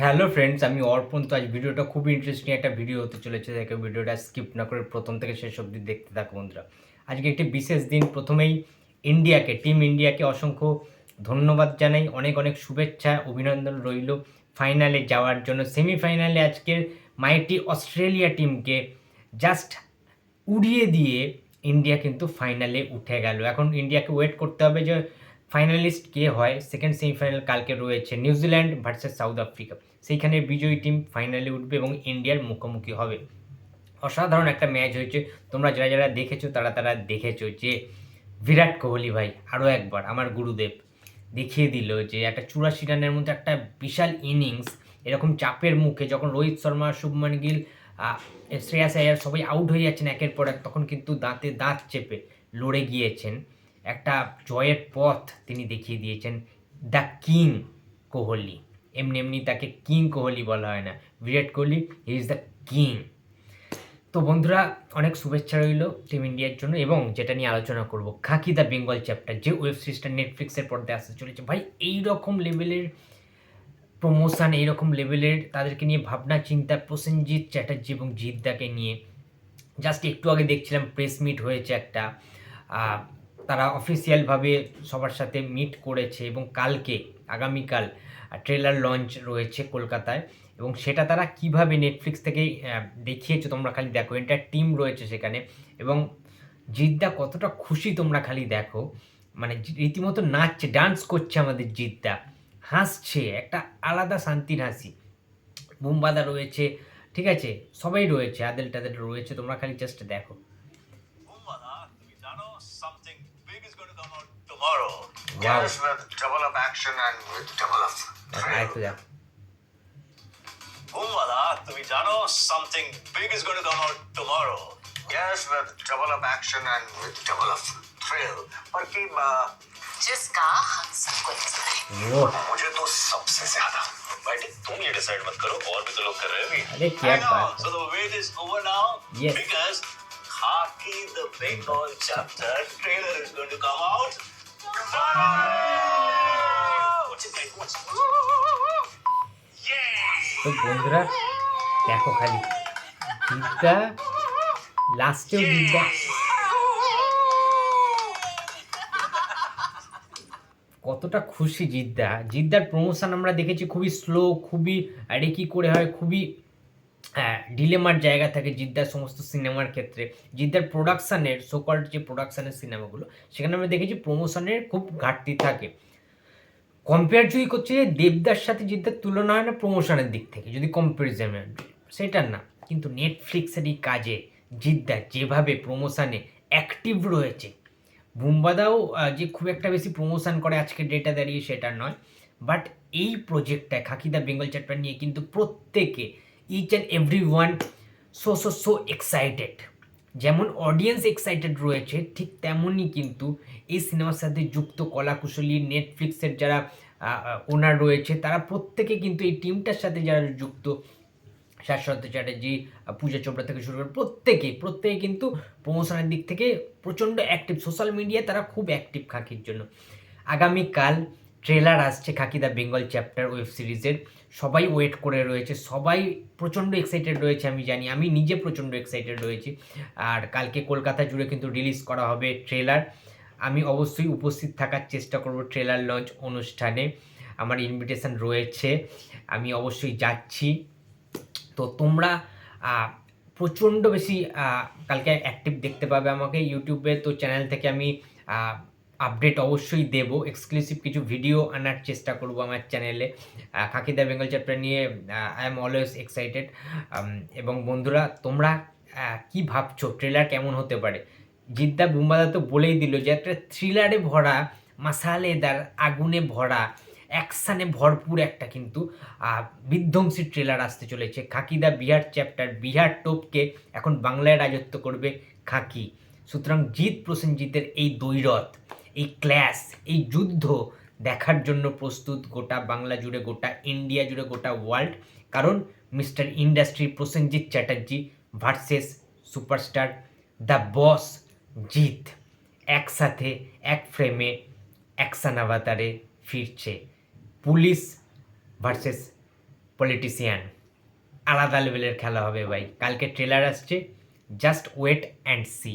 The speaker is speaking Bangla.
হ্যালো ফ্রেন্ডস, আমি অর্পণ। তো আজ ভিডিওটা খুব ইন্টারেস্টিং একটা ভিডিও হতে চলেছে। দেখে, ভিডিওটা স্কিপ না করে প্রথম থেকে শেষ অবধি দেখতে থাকো বন্ধুরা। আজকে একটি বিশেষ দিন, প্রথমেই ইন্ডিয়াকে টিম ইন্ডিয়াকে অসংখ্য ধন্যবাদ জানাই। অনেক অনেক শুভেচ্ছা, অভিনন্দন রইল ফাইনালে যাওয়ার জন্য। সেমিফাইনালে আজকের মাইটি অস্ট্রেলিয়া টিমকে জাস্ট উড়িয়ে দিয়ে ইন্ডিয়া কিন্তু ফাইনালে উঠে গেল। এখন ইন্ডিয়াকে ওয়েট করতে হবে যে ফাইনালিস্ট কে হয়? সেকেন্ড সেমিফাইনাল কালকে রয়েছে নিউজিল্যান্ড ভার্সেস সাউথ আফ্রিকা। সেইখানে বিজয়ী টিম ফাইনালে উঠবে এবং ইন্ডিয়ার মুখোমুখি হবে। অসাধারণ একটা ম্যাচ হয়েছে। তোমরা যারা যারা দেখেছ, তারা তারা দেখেছ যে বিরাট কোহলি ভাই আরও একবার আমার গুরুদেব দেখিয়ে দিল যে একটা চুরাশি রানের মধ্যে একটা বিশাল ইনিংস, এরকম চাপের মুখে যখন রোহিত শর্মা, শুভমান গিল শ্রেয়াস আয়ার সবাই আউট হয়ে যাচ্ছেন একের পর এক, তখন কিন্তু দাঁতে দাঁত চেপে লড়ে গিয়েছেন। একটা জয়ের পথ তিনি দেখিয়ে দিয়েছেন, দ্য কিং কোহলি। এমনি এমনি তাকে কিং কোহলি বলা হয় না। Virat Kohli he is the king তো বন্ধুরা, অনেক শুভেচ্ছা রইল টিম ইন্ডিয়ার জন্য এবং যেটা নিয়ে আলোচনা করব, খাকি দ্য বেঙ্গল চ্যাপ্টার, যে ওয়েব সিরিজটা নেটফ্লিক্সের পর্দায় আসতে চলেছে। ভাই এই রকম লেভেলের প্রমোশন এইরকম লেভেলের তাদেরকে নিয়ে ভাবনা, চিন্তা, প্রসেনজিৎ চ্যাটার্জি এবং জিদ্দাকে নিয়ে। জাস্ট একটু আগে দেখছিলাম প্রেস মিট হয়েছে একটা তারা অফিসিয়ালভাবে সবার সাথে মিট করেছে এবং কালকে, আগামীকাল ট্রেলার লঞ্চ রয়েছে কলকাতায় এবং সেটা তারা কীভাবে নেটফ্লিক্স থেকে দেখিয়েছে তোমরা খালি দেখো। এন্টার টিম রয়েছে সেখানে এবং জিদ্দা কতটা খুশি তোমরা খালি দেখো। মানে রীতিমতো নাচছে ডান্স করছে আমাদের জিদ্দা হাসছে, একটা আলাদা শান্তির হাসি। বুমবাদা রয়েছে, ঠিক আছে? সবাই রয়েছে আদেল টাদেল রয়েছে, তোমরা খালি জাস্ট দেখো। জানো Wow. Yes, with double of action and with double of আরেকটু thrill. দেখো Bumala, তুমি জানো something big is going to come out tomorrow. Yes, with double of action and with double of thrill. पर की uh, जिसका हम सबको इंतजार है ও मुझे तो सबसे ज्यादा भाई तुम ये डिसाइड मत करो और भी तो लोग कर रहे हैं अभी अरे क्या I know. बात है। So the wait is over now Yes. because Khaki the Bengal chapter trailer is going to come out তো বন্ধুরা দেখো খালি। জিদ্দা লাস্টেও জিদ্দা কতটা খুশি জিদ্দা। জিদ্দার প্রমোশন আমরা দেখেছি খুবই স্লো খুবই আরে কি করে হয় খুবই ডিলেমার জায়গা থাকে জিদ্দার সমস্ত সিনেমার ক্ষেত্রে। জিদ্দার প্রোডাকশানের সোকল্ড যে প্রোডাকশানের সিনেমাগুলো, সেখানে আমরা দেখেছি প্রমোশনের খুব ঘাটতি থাকে। কম্পেয়ার যদি করছে যে দেবদার সাথে জিদ্দার তুলনা হয় না প্রমোশনের দিক থেকে, যদি কম্পারিজনে সেটা না। কিন্তু নেটফ্লিক্সের এই কাজে জিদ্দা যেভাবে প্রমোশনে অ্যাক্টিভ রয়েছে, বুম্বাদাও যে খুব একটা বেশি প্রমোশন করে আজকে ডেটা দাঁড়িয়ে সেটা নয়। বাট এই প্রজেক্টটায় খাকিদা বেঙ্গল চ্যাপ্টার নিয়ে কিন্তু প্রত্যেকে each and every one so so so excited যেমন অডিয়েন্স এক্সাইটেড রয়েছে, ঠিক তেমনই কিন্তু এই সিনেমার সাথে যুক্ত কলাকুশলী নেটফ্লিক্সের যারা ওনার রয়েছে, তারা প্রত্যেকে কিন্তু এই টিমটার সাথে যারা যুক্ত, শাশ্বত চ্যাটার্জি, পূজা চোপড়া থেকে শুরু করে প্রত্যেকে প্রত্যেকে কিন্তু প্রমোশনের দিক থেকে প্রচণ্ড অ্যাক্টিভ সোশ্যাল মিডিয়ায় তারা খুব অ্যাক্টিভ খাকির জন্য। আগামীকাল ট্রেলার আসছে Khaki the Bengal chapter web সিরিজের। সবাই ওয়েট করে রয়েছে, সবাই প্রচণ্ড এক্সাইটেড রয়েছে আমি জানি, আমি নিজে প্রচণ্ড এক্সাইটেড রয়েছি। আর কালকে কলকাতা জুড়ে কিন্তু রিলিজ করা হবে ট্রেলার। আমি অবশ্যই উপস্থিত থাকার চেষ্টা করব ট্রেলার লঞ্চ অনুষ্ঠানে, আমার ইনভিটেশন রয়েছে, আমি অবশ্যই যাচ্ছি। তো তোমরা প্রচণ্ড বেশি কালকে অ্যাক্টিভ দেখতে পাবে আমাকে ইউটিউবে তো চ্যানেল থেকে আমি আপডেট অবশ্যই দেব। এক্সক্লুসিভ কিছু ভিডিও আনার চেষ্টা করব আমার চ্যানেলে খাকিদা বেঙ্গল চ্যাপ্টার নিয়ে আই এম অলওয়েজ এক্সাইটেড এবং বন্ধুরা, তোমরা কি ভাবছ? ট্রেলার কেমন হতে পারে? জিদ্দা বুম্বাদা তো বলেই দিল যে, একটা থ্রিলারে ভরা, মাসালেদার আগুনে ভরা অ্যাকশানে ভরপুর একটা কিন্তু বিধ্বংসী ট্রেলার আসতে চলেছে। খাকিদা বিহার চ্যাপ্টার বিহার টোপকে এখন বাংলায় রাজত্ব করবে খাকি। সুতরাং জিৎ প্রসেনজিতের এই দৈরথ এই ক্ল্যাশ, এই যুদ্ধ দেখার জন্য প্রস্তুত গোটা বাংলা জুড়ে, গোটা ইন্ডিয়া জুড়ে, গোটা ওয়ার্ল্ড কারণ mister industry, Prosenjit Chatterjee versus superstar the boss Jeet. একসাথে, এক ফ্রেমে অ্যাকশন আভাতারে ফিরছে পুলিশ ভার্সেস পলিটিশিয়ান আলাদা লেভেলের খেলা হবে ভাই। কালকে ট্রেলার আসছে জাস্ট ওয়েট অ্যান্ড সি